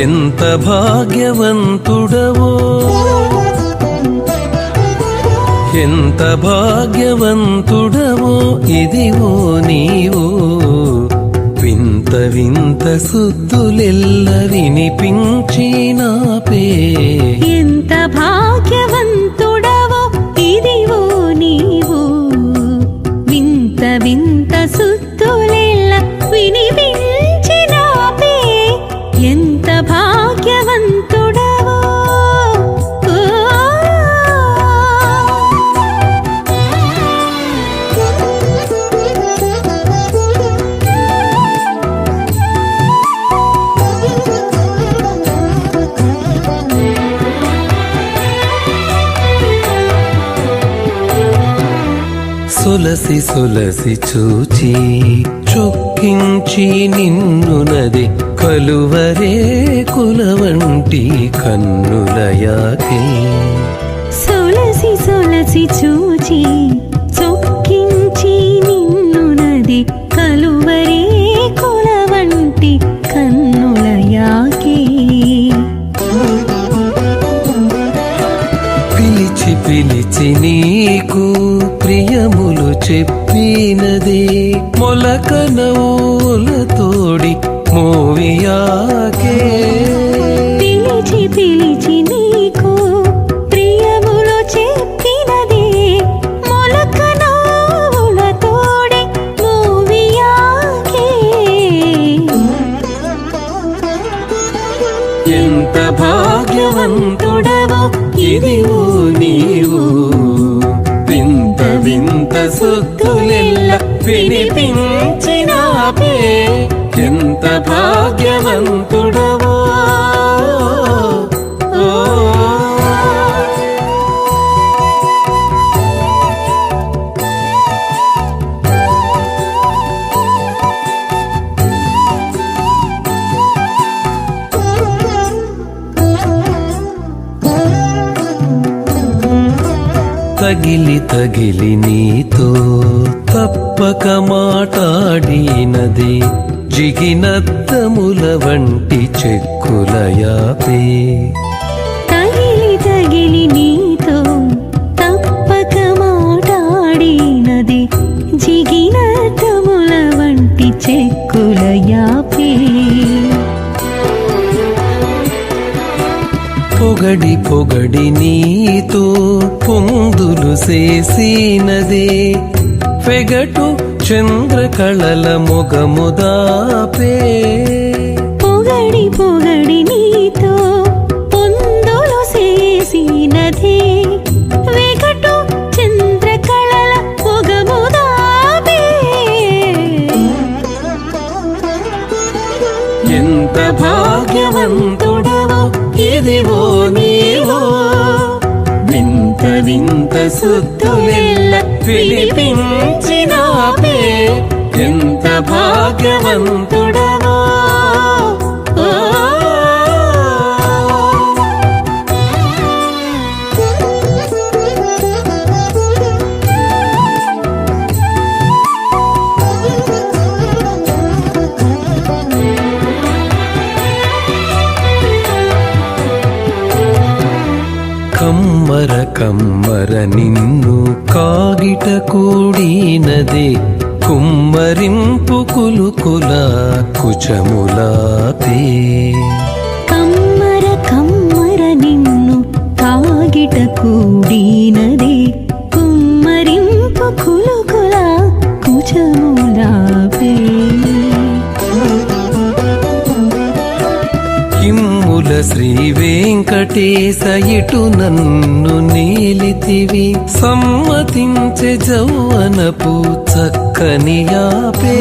ఎంత భాగ్యవంతుడవో. ఎంత భాగ్యవంతుడవో ఇదివో నీవు. వింత వింత సుద్దులెల్ల వినిపించినాపే ఎంత సొలసి సొలసి చూచి చొక్కించి నిన్నునది కలువరే కులవంటి కన్నులయాకి కన్నులయాకే. సొలసి సొలసి చూచి పిలిచి నీకు ప్రియములు చెప్పినదే. మొలక నవ్వులతోడి మోవియాకే. పిలిచి పిలిచి నీకు ప్రియములు చెప్పినదే. మొలక నవ్వుల తోడి మూవియాకే. ఎంత భాగ్యవంతుడవో ఇదివో నీవు. వింత వింత సొత్తులెల్ల వినిపించినాపే. ఎంత భాగ్యవంతుడు తగిలి తగిలి నీతో తప్పక మాటాడినది జిగినద్దముల వంటి చెక్కులయాపే తగిలి తగిలి నీతో తప్పక మాటాడినది జిగిన వంటి చెక్కుల యాపే. పొగడి పొగడి నీతో పొందులు చేసినదే. వెగటు చంద్రకళల మొగముదాపే పొగడి పొగడి నీతో పొందులు చేసినదే. వెగటు చంద్రకళల పొగముదాపే ఎంత భాగ్యవంతుడవో వింత వింత సుత్తులెల్ల వినిపించినాపే ఎంత భాగ్యవంతుడవో కమ్మర కమ్మర నిన్ను కాగిట కూడినదే. కుమ్మరింపు కులుకుల కుచములాతే. వెంకటేశ ఇటు నన్ను నీలితివి. సమ్మతించే జౌవనపు చక్కని యాపే.